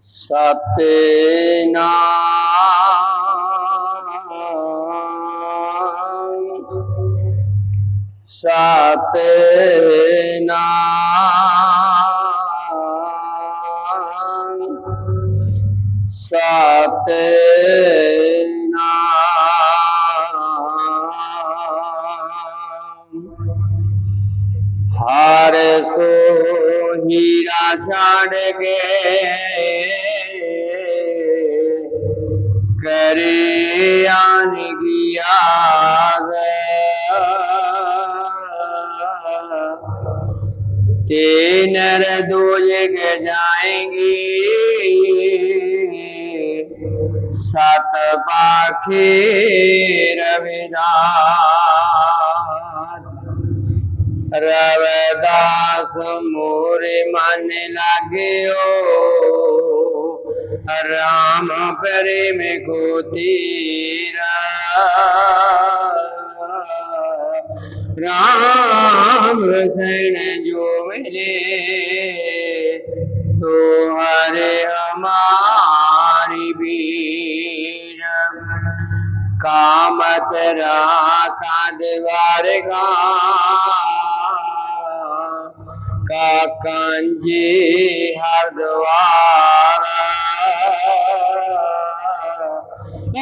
সাথে না। সাথে না। সাথে না। হারে সোহিরা ছাড় গে। ज्ञान ज्ञान तीन दो जग जाएँगी। सत पाखे रविदास। रविदास मोरे मन लगे ओ। राम प्रेम को तीरा राम शरण जो मिले तो हरे हमारी बीर कामत राखा द्वार का का कांजी हरद्वार।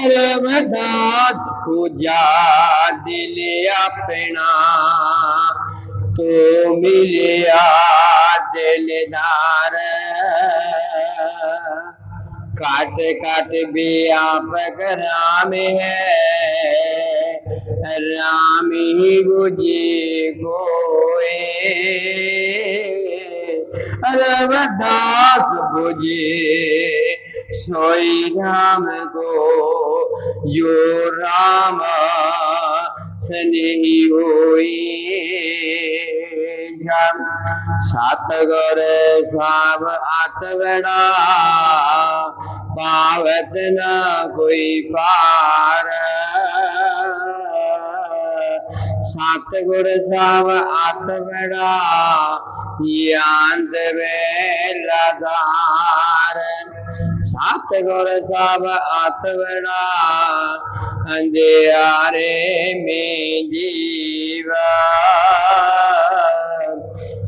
रमदास पूजा दिल अपना। तो मिलिया दिलदार। काट काट भी आप राम है। राम ही बुझे कोए रवदास बुझे सोई राम को जो राम स्नेही होई श्याम सतगुर साब आतवड़ा पावत न कोई पार सतगुर साब आतवड़ा यांत वेलादार सतगुर साब आतवड़ा अंधियारे में जीवा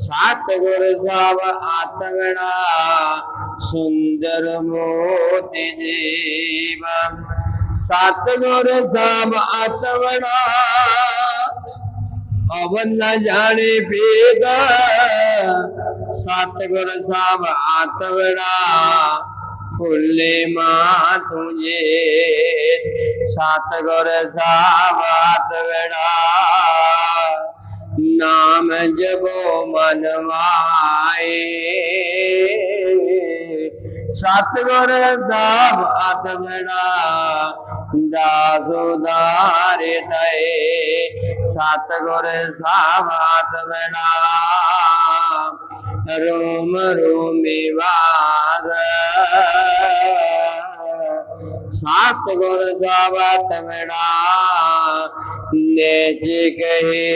सतगुर साब आतवड़ा सुंदर मोती जीवा सतगुर साब आतवड़ा अवन न जाने पेगा सतगुर साब आतवड़ा फुल्ले माँ तुझे सतगुर साब आतवड़ा नाम सतगुर दाब आत्मना दासोदार दए सतगुर साब आत्मना रोम रोमी वाद सतगुर साब आत्मना नेच कहे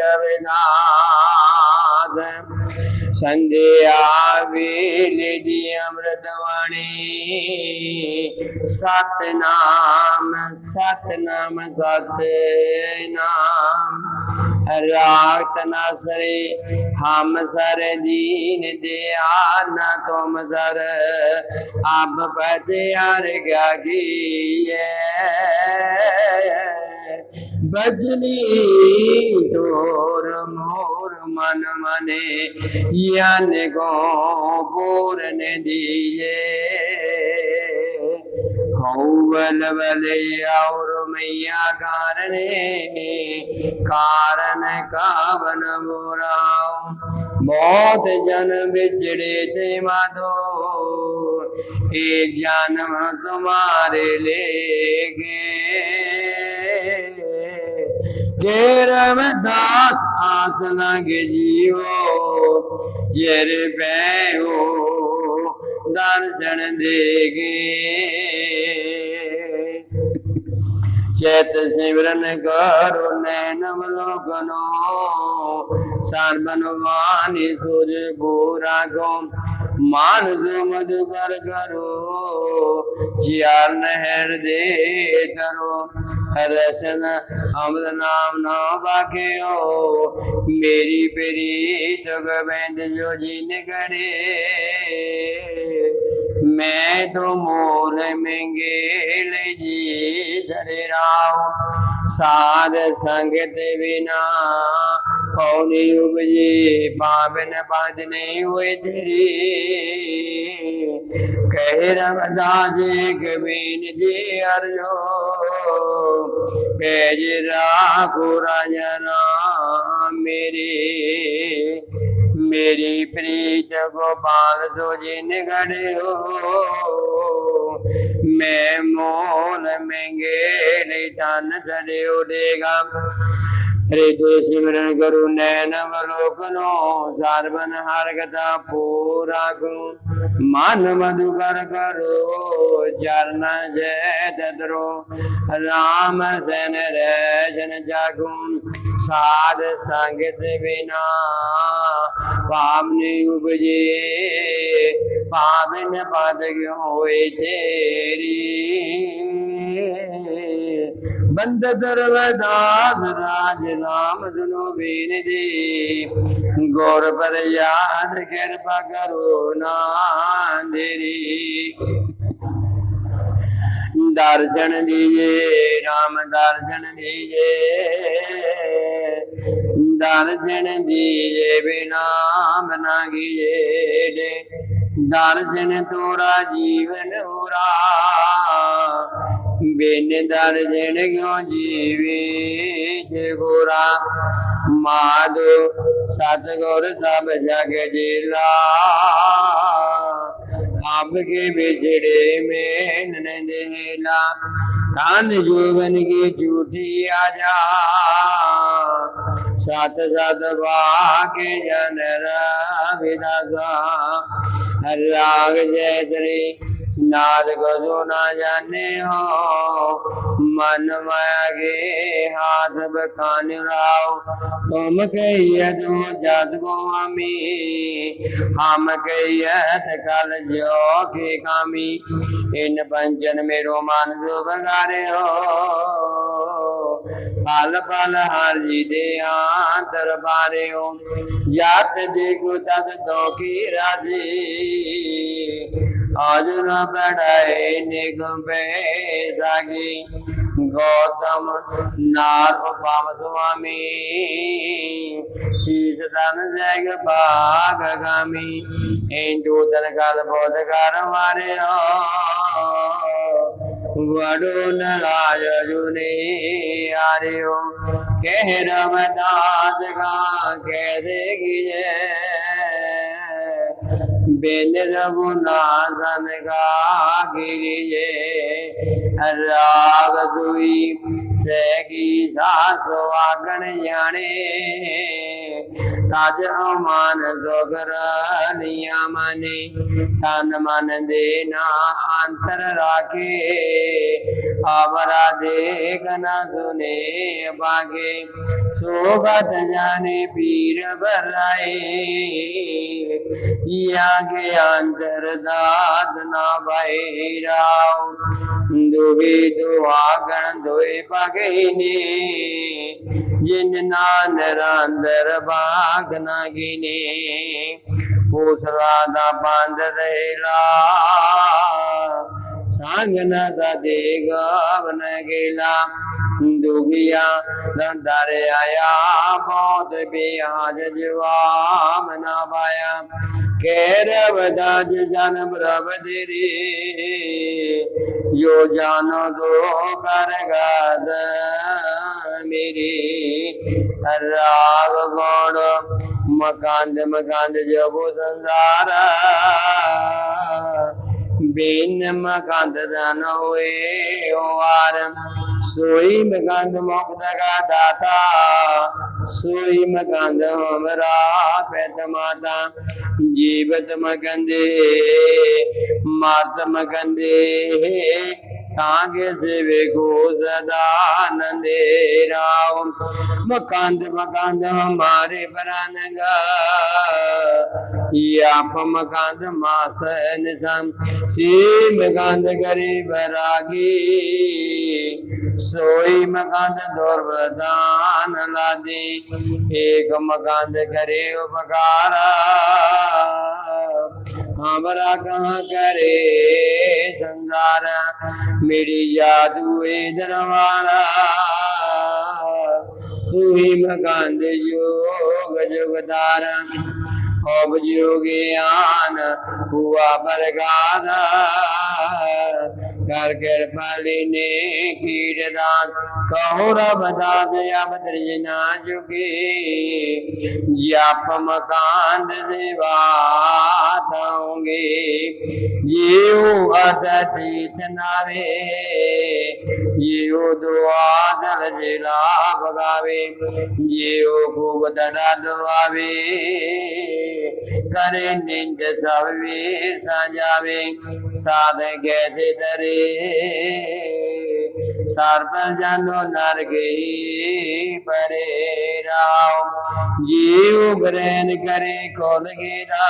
रविनाथ। संध्या वेल दी अमृतवाणी सतनाम सतनाम सतनाम रात न सरे हम सर दीन दयाल न तुम सर अब पतियार क्या की बजनी तोर मोर मन मने यन गो पूरन दिए। हौवल बले और मैया कारणे कारण कावन बोराओ मौत जन बिछड़े थे माधो ये जन्म तुम्हारे ले गए रमदास आसना लगे जीवो जर पैओ दर्शन देगे चेत सिमरन करो नैन लोकनो ਸਰਬਨਵਾਨੀ ਸੁਰ ਬੋਰਾਗੋ मान जो मधुकर करो जियार नहर दे करो रसन अमृत नाम ना बाके हो मेरी प्रीत गोविंद जो जिन करे मैं तो मोर में गेल जी सरे राव ਸਾਧ ਸੰਗਤ ਬਿਨਾ ਪਉਨੀ ਉਪਜੇ ਪਾਵਨ ਬਾਦ ਨਹੀਂ ਹੋਏ ਤੇਰੀ। ਕਹਿ ਰਮਦਾਸ ਕਬੀਨ ਜੀ ਅਰਜੋ ਪੈਜ ਰਾਖੋ ਰਾਜਨਾ ਮੇਰੀ। ਮੇਰੀ ਪ੍ਰੀਤ ਗੋਪਾਲ ਸੋ ਜਿਨ ਗੜਿਓ ਮੈਂ ਮੋਨ ਮੰਗੇ ਨਹੀਂ ਤਨ ਧਰਿਓ ਦੇਗਾ ਹ੍ਰਿਦੈ ਸਿਮਰਨ ਕਰੁ ਨੈਣ ਅਵਲੋਕਨੋ ਸਰਬਨ ਹਰਗਤਾ ਪੂਰਾ ਗੁ ਮਨ ਮਧੁਕਰ ਕਰੋ ਚਰਨ ਜੈ ਤਦਰੋ। ਰਾਮ ਸਨ ਰਜਨ ਜਾਗੁ। ਸਾਧ ਸੰਗਤ ਬਿਨਾ ਪਾਵਨੀ ਉਪਜੇ। ਪਾਵਨ ਪਦ ਹੋਏ ਤੇਰੀ? ਬੰਦ ਦਰਵਦਾਸ ਰਾਜ ਨਾਮ ਦੁਨੋ ਬੀਨ ਦੀ ਗੌਰ ਪਰ ਯਾਦ ਕਿਰਪਾ ਕਰੋ ਨਾਂਦਰੀ ਦਰਸ਼ਨ ਦੀਏ ਰਾਮ ਦਰਸ਼ਨ ਦੀਏ ਦਰਸ਼ਨ ਦੀਏ ਬਿਨਾ ਬਨਾ ਗੀਏ ਦੇ ਦਰਸ਼ਨ ਤੋਰਾ ਜੀਵਨ ਉਰਾ। ਬੇਨਦਰ ਜਿਣ ਕਿਉ ਜੀਵੇ ਜੇ ਗੋਰਾ। ਮਾਦੋ ਸਤਗੁਰ ਸਭ ਜਗ ਜੀਲਾ। ਆਪਕੇ ਵਿਛੜੇ ਮੇਂ ਨੰਦੇਲਾ ਕਾਂਧ ਜੀਵਨ ਕੀ ਝੂਠੀ ਆਜਾ। ਸਤ ਸਤ ਵਾਕੇ ਜਨ ਰਵਿਦਾਸਾ। ਰਾਗ ਜੈ ਸ੍ਰੀ श्री नाद को जो ना जाने हो मन माया के हाथ बखान राव तुम कहिए तू जद गोमी हम कहिए कल जो के कामी इन पंचन मेरो मन जो बगारे हो पल पल हर जी दे आंतर बारे हो जात देखो तद दो की राज़ी आज न बढ़ाए निगम सागी गौतम नार उपम स्वामी शीश धन जग भाग गामी। हिंदू धन काल बोध कर मारे वडो नराज जुने आर्यो। कह रमदास का कह देगी बिन रघुनाथन का गिरिजे राग दुई सैगी सास वागण जाने। तज अमान दोगर लिया मने, तन मन देना अंतर राखे। आवरा देख न सुने बागे सोगत जाने पीर बराए। या के अंतर दाद ना बैराव दुबे दुआगण दोए पगैने जिन नानर अंदर बाग ना गिने। पूसला दा बंद देला। संग न दा देगा बन गेला। दुबिया दरे आया बहुत बियाज जवाब ना पाया। केरव दाज जन प्रभ धीरे यो जान दो कर गाद मेरी राग गौण मकांद मकांद जबो संसार। बिन मकांद धन होए ओवार। सोई मकांद मुक्त का दाता सोई मकांद हमरा पैत माता जीवत मगंदे मात मकंदे तांगे से ਵੇਖੋ सदा नंदे राव मकांद मकांद हमारे मकांद गरीब रागी। सोई मकांद दुर्वदान लादी। एक मकांद करे उपकारा। हमारा कहाँ करे संसार मेरी जादू ए दरबारा तू ही मकान दे योग जुगदार अब जोगियान हुआ बरगादा कर कर पाली ने कीटदान कहो रब दाद या बदरीना जुगे जप मकान देवाताओगे जीव असतीत नावे। जीव दुआ जल जिला भगावे। जीव खूब दड़ा दुआवे। करे निंद सब वीर जावे साध कैसे दरे? सर्व जनो नर गई परे राम जीव ग्रहण करे खोल गिरा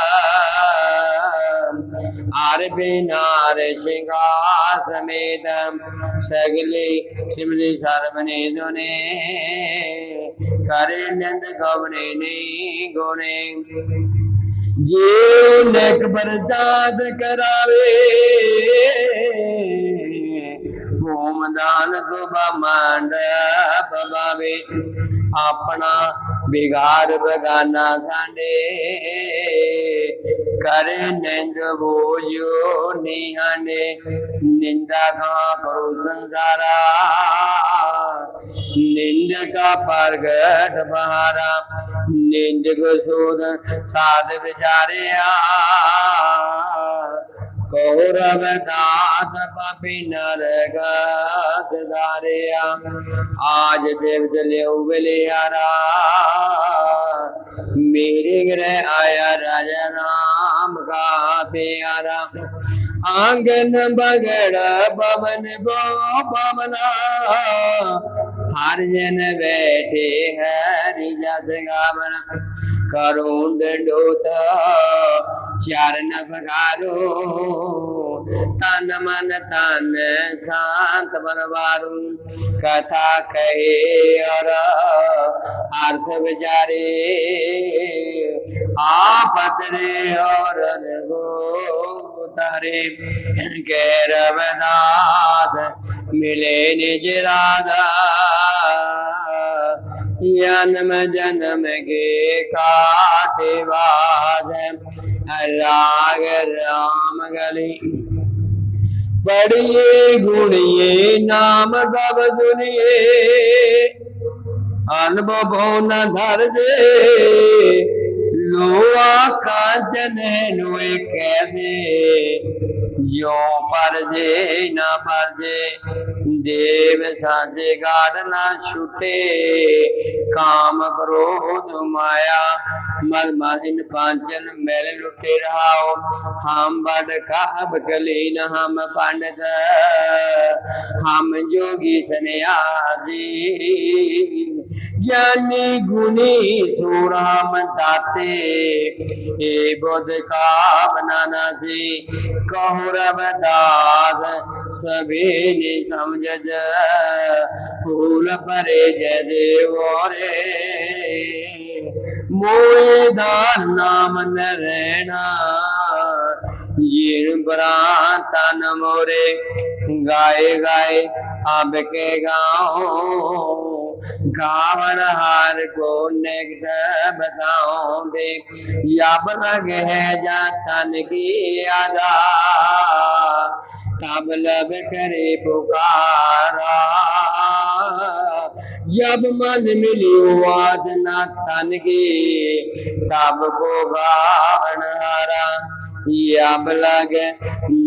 आर बिनार सिंगार समेत सगले शिवली सर्वने दुने करे नंद गवने नहीं गुणे જેઓ નેક પ્રસાદ કરાવે. ગોમદાન શોભા માંડ પવાવે આપણા बिगार बगाना खाने करे नंद बोझो निहाने निंदा कहाँ करो संसारा निंद का प्रगट बहारा निंद को शोध साध विचारे आ दास पापी नरक सदारिया आज देव चले उबलियारा मेरे ग्रह आया राजा राम का प्यारा आँगन बगड़ पवन बो पवना हर जन बैठे हरि जस गावन करुण दंडोत चरण पगारो तन मन तन शांत बनवारू कथा कहे और अर्थ विचारे। आपत रे और तारे गैरवदास मिले निज राधा। ਜਨਮ ਜਨਮ ਕੇ ਕਾਟੇ ਵਾਦ ਰਾਗ ਰਾਮ ਗਲੀ ਬੜੀਏ ਗੁਣੀਏ ਨਾਮ ਸਭ ਦੁਨੀਏ ਅਨੁਭਵ ਨਾ ਧਰਦੇ ਲੋਆ ਕਾਂਚਨੇ ਨੂੰ ਕੈਸੇ जो पर जे न पर जे देव साजे गाड़ न छूटे। काम क्रोध माया, मल मालिन पांचन मेल लुटे रहाओ। हम बड़ खाब कलीन, हम पंडित हम जोगी सन्यासी। ज्ञानी गुणी सुराम दाते हे बुध का बनाना से कहो रबदास सभी ने समझ फूल परे जय रे। मोए नाम न रहना ये बराता न मोरे। गाए गाए अब के गाँव गावन हार को नेगट बताओ दे या बलग है जातन की आदा तब लब करे पुकारा। जब मन मिली वासना तन की, तब को गावन हारा। યાબ લાગે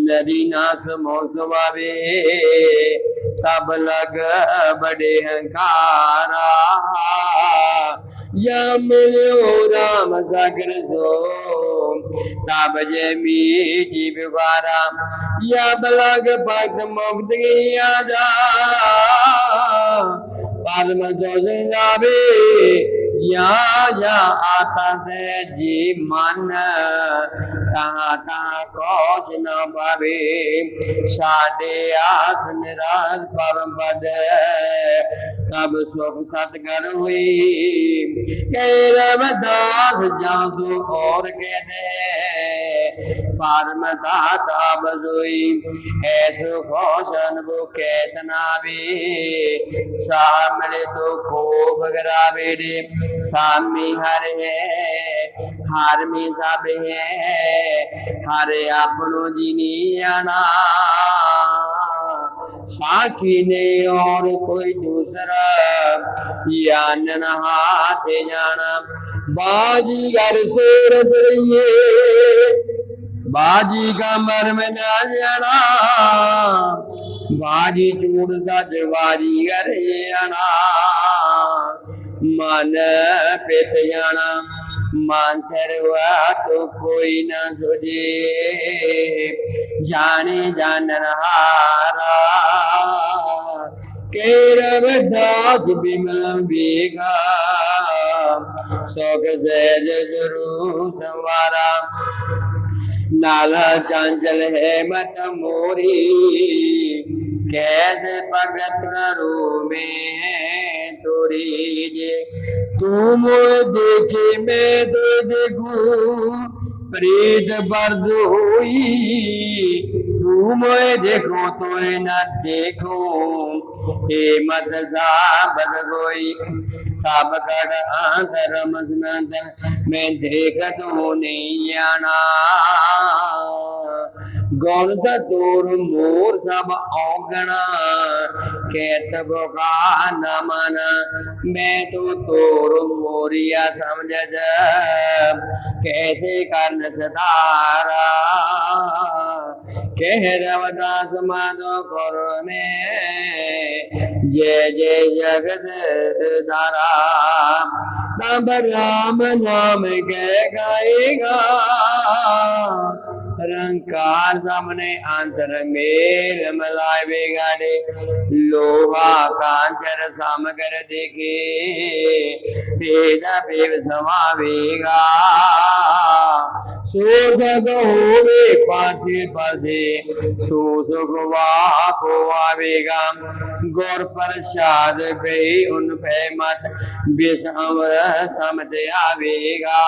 નરી નાસ મોસમ આવે તબ લગ બડે હંકારા યમલ્યો રામ સાગર દો तब जमी जीव बारा या बलग भक्त मुक्त आजा परम जो ज़िंदा भी ਜਾਵੇ या या आता है जी मन ता ता कोश न पावे साडे आस निराश परम पद तब सुख सतगुर हुई कह रवदास जासु और के दे परम दाता बजोई ऐसो खोशन वो केतना भी सामने तो खूब गरावे रे सामी हर है, हार में सब है, हर आपनो जिनी आना। साखी ने और कोई दूसरा यानन हाथ जाना। बाजी घर सूरत रहिए बाजी का मर्म न जाना। बाजी चूड़ सच बाजी घर आना। मन पित जाना मन थरवा तो कोई न सुझे जाने जानन हारा केरव दास बिमल बेगा सौख सहज गुरु संवारा नाला चांचल है मत मोरी। कैसे भगत करो मैं तोरी तू मोर देखे मैं तो देखू प्रीत बर्द हुई। तू मोए देखो तो न देखो हे मत साबद गोई सब कड़ धर्म नंदन मैं देख नहीं बोगा न मन मैं तो तोर मोरिया समझ जा, कैसे करन सतारा? कह रवदास माधो करो में, जय जय जगत दारा तब राम नाम कह गाएगा। रंकार सामने, अंतर मेल मलावे गाड़े लोहा कांचर सामगर देखे। भेद भेद समावेगा होवे पाथे पाथे सो सुख को आवेगा गौर प्रसाद पे उन पे मत। विषम समझ आवेगा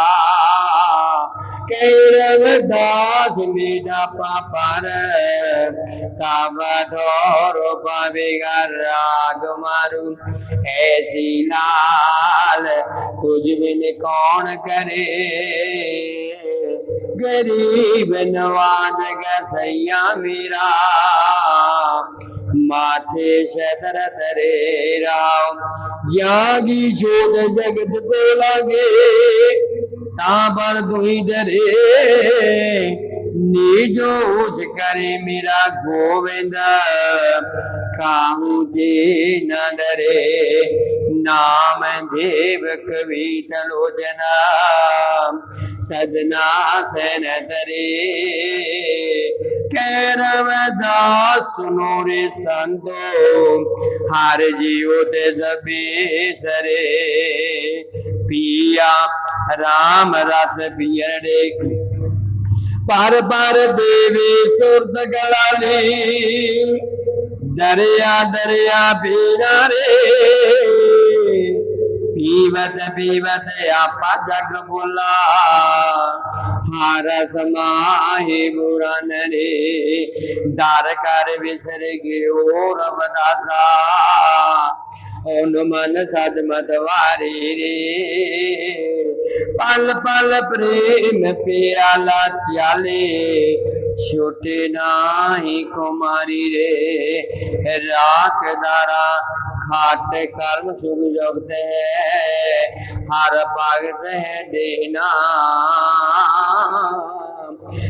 कैरव दास मेरा पापर तब ढोर पावेगा राग मारू। ऐसी लाल तुझ बिन कौन करे? गरीब नवाज़ का सैया मेरा, माथे शतर तरे राम जागी शोध जगत को लागे ताबर दुई डरे नीजो उच करे मेरा गोविंद काहू ते न डरे नाम देव कवि तलोजना सदना सैन तरे कैरव दास सुनो रे संतो हार जियो ते जबे सरे पिया राम रस पियड़े पर पर देवी सुरत गलाली दरिया दरिया पीना रे पीवत पीवत आपा जग बोला हार समाहे बुरान रे दार कर विसर गयो रमदासा ओन मन सद मतवारी रे पल पल प्रेम प्याला चाले छोटे नाही कुमारी रे राख दारा खाट कर्म सुख जोगते हर भगत है देना।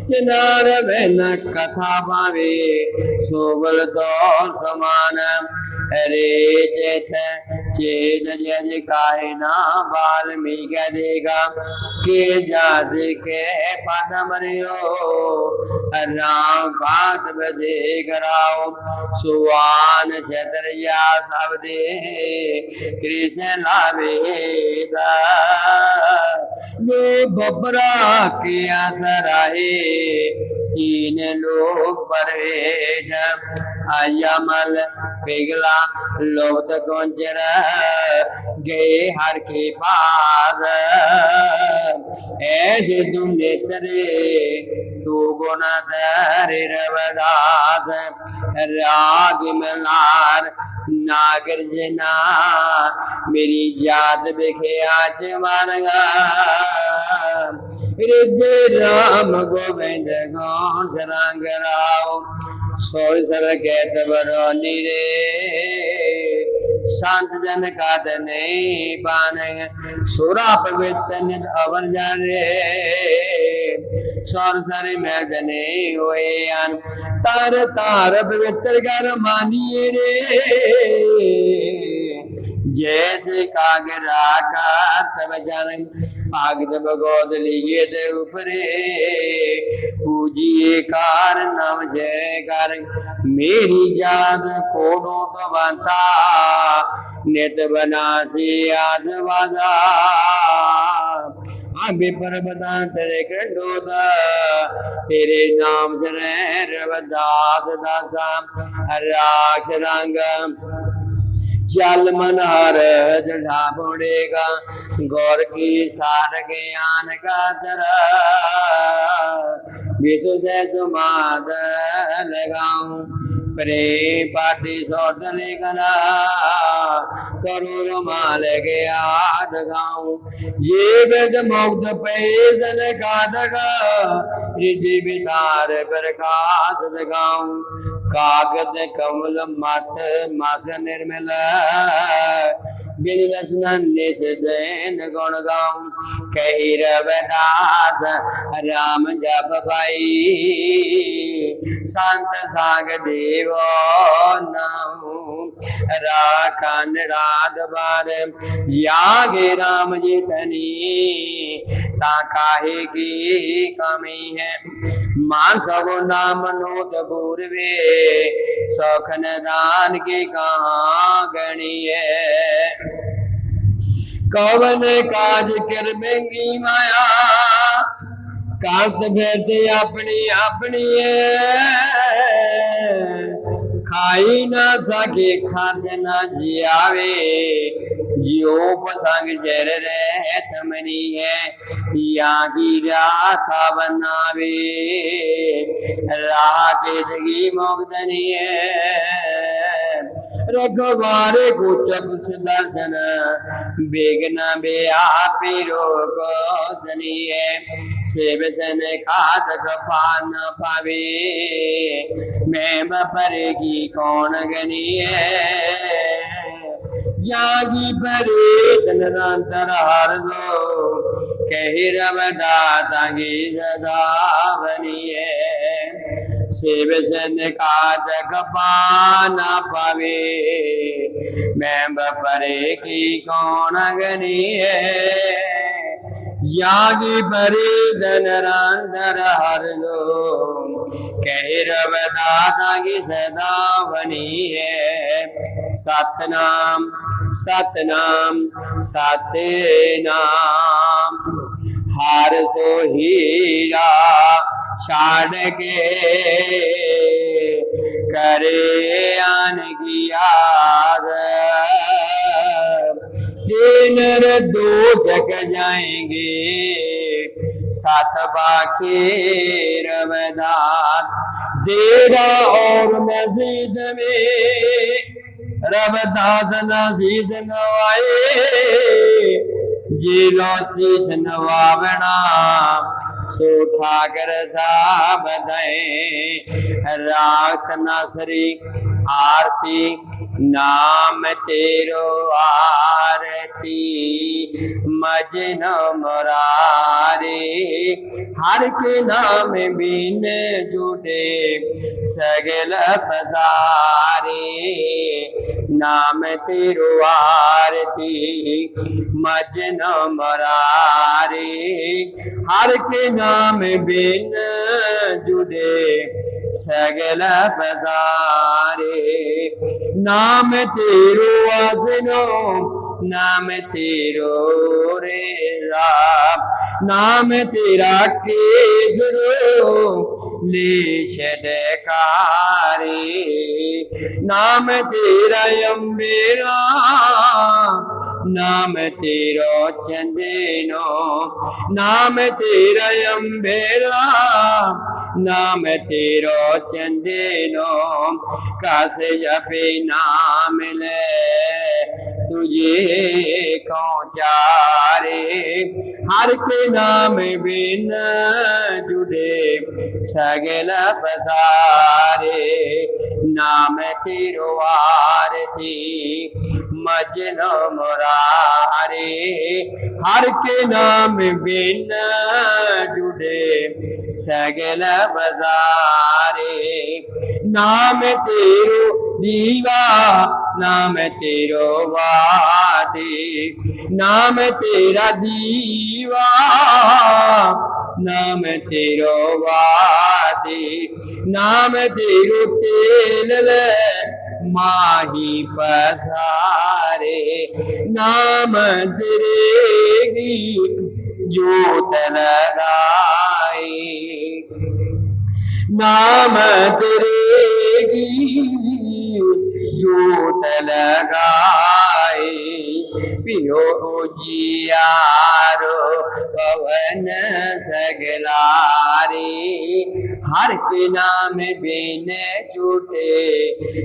चिनार बहन कथा पावे सोबल तो समान। रे चेत चेत जज काहे ना वाल्मीकि देगा, के जात के पद मरियो। राम बात बजे कराओ, सुवान छतरिया सब दे कृष्ण लावेदा लो बबरा के आसराए तीन लोग परहेज अयमल पिघला लोत कुंजर गए हर के पास ऐसे तुम नेत्रे तू गुण धरे रवदास राग मलार नागर जना मेरी जात बिखे आज मारगा हृदय राम गोविंद गौ रंग राव। सोई सर कहत बरो निरे शांत जन का दने पान सुरा पवित्र नित अवर जाने सौर सर में जने हुए अन तार तार पवित्र कर मानिए रे जैसे कागरा का तब जन आग जब गोद लिए दे ऊपरे पूजिए कार नाम जय कर मेरी जात कोडो तो बनता नित बना से आज वादा आगे पर बता तेरे कंडोदा तेरे नाम जने रवदास दासा राक्ष रंग चल मन हर जड़ा बोड़ेगा गौर की सार ज्ञान का तरा विदु से सुमाद लगाऊँ। प्रेम पाटी सौदले कला करोड़ माल के याद गाऊं। ये वेद मुग्ध पैसन का दगा। रिधि विदार प्रकाश दगाऊं। कागद कमल मत मास निर्मल। बिन रसन निज दैन गुण गाऊं कही रवदास राम जप भाई शांत साग देव नाम राखन रात बार जागे राम जी तनी ता काहे की कमी है? मान सगो नाम नोत पूर्वे सौखन दान की कहाँ गणी है? कवन काज कर बेंगी माया कांत भेरते अपनी अपनी है। खाई ना सके खाद ना जियावे जियो पसंग जर रे थमनी है या की राथा बनावे राह के जगी मोगदनी है रखवारे को चकुच दर्शन बेगना बे आप को सनिए सेब सन खादक पान पावे मैं बपरे की कौन गनिए जागी परे धनरांतर हार दो। कही रवदा तांगी बनिए शिव सन काजक पाना पावे। मैं बपरे की कौन गनी है यागी परे धनरांतर हर लो कह रब दादा की सदा बनी है सतनाम सतनाम सतनाम। हार सो हीरा छाड़ के करे की दिन दो जग जाएँगे, सात बाके रवदात देरा और मस्जिद में रवदास नजीज नवाए जी लो शीस नवावना सो ठाकर साहब दे रात नसरी आरती, नाम तेरो आरती मजन मरारे हर के नाम बीन जुटे, सगल बजारे नाम तेरो आरती मजन मरारे हर के नाम बीन जुड़े सगल बजारे नाम तेरो आजनो नाम तेरो रे राम नाम तेरा के जरो ले छड़कारे नाम तेरा अम्बेरा नाम तेरो चंदेनो, नाम तेरा अंबेला, नाम तेरो चंदेनो कासे जपे नाम ले, तुझे कौचारे हर के नाम बिन जुड़े, सगल बसारे नाम तेरो आरती, मजनो मोरा हर के नाम बिन जुड़े, सगल बजारे। नाम तेरो दीवा, नाम तेरो वादे। नाम तेरा दीवा, नाम तेरो वादे। नाम तेरो तेल माही पसारे नाम दरेगी जोत लगाए नाम की जोत लगाए पियो जियारो, पवन सगलारे। हर के नाम बिन छूटे,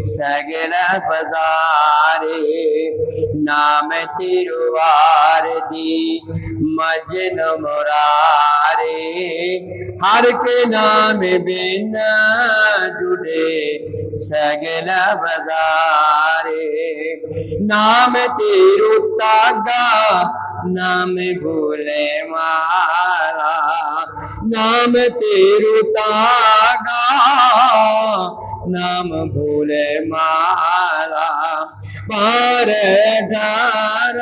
सगल बजारे नाम तिरुवार दी, मजन मुरारे। हर के नाम बिन जुड़े, सगल बजारे नाम तेरो तागा, नाम भूले मारा। नाम तेरो तागा, नाम भूले मारा। पार धार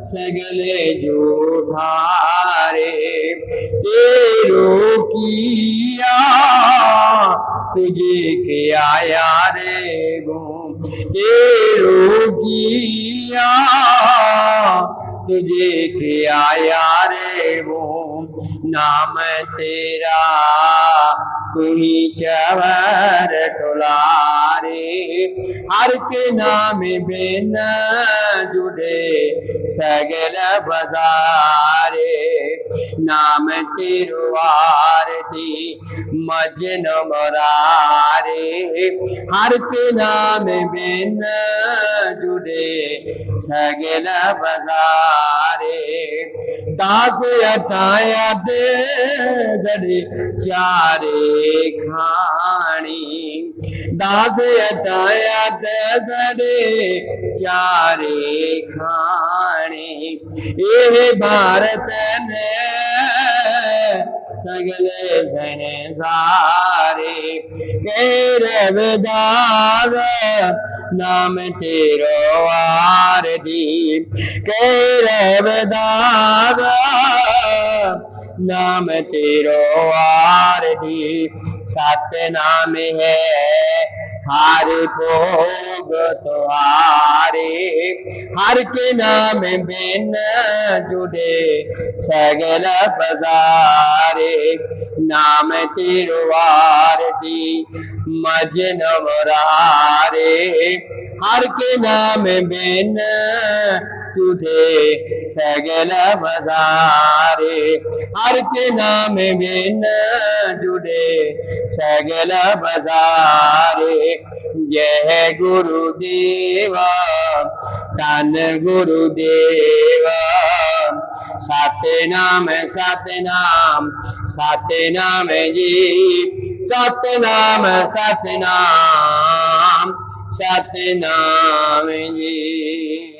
सगले जो ढारे, तेरो किया, तुझे के आया रे गो? तेरो किया तुझे के आया रे वो नाम तेरा तुम्ही चवर टोलारे हर के नाम बिन जुड़े सगल बजारे। नाम तेरो आरती मजन मरारे। हर के नाम बिन जुड़े सगल बजारे। दास अटाया दे गड़े चारे खानी दास दे गड़े चारे खानी ये भारत ने सगले संसारे केरे विदाग नाम तेरो आरती। केरे विदाग नाम तेरो आरती। सत्य नाम है हर भोग तुहारे हर। के नाम बिन जुड़े सगल बजारे। नाम तिरुवारती मजन मुरारे हर के नाम बिन तुझे सगल बजारे हर के नाम बिन जुड़े। सगल बजारे जय गुरुदेवा, धन गुरुदेवा। सतनाम सतनाम सतनाम जी। सतनाम सतनाम सतनाम जी।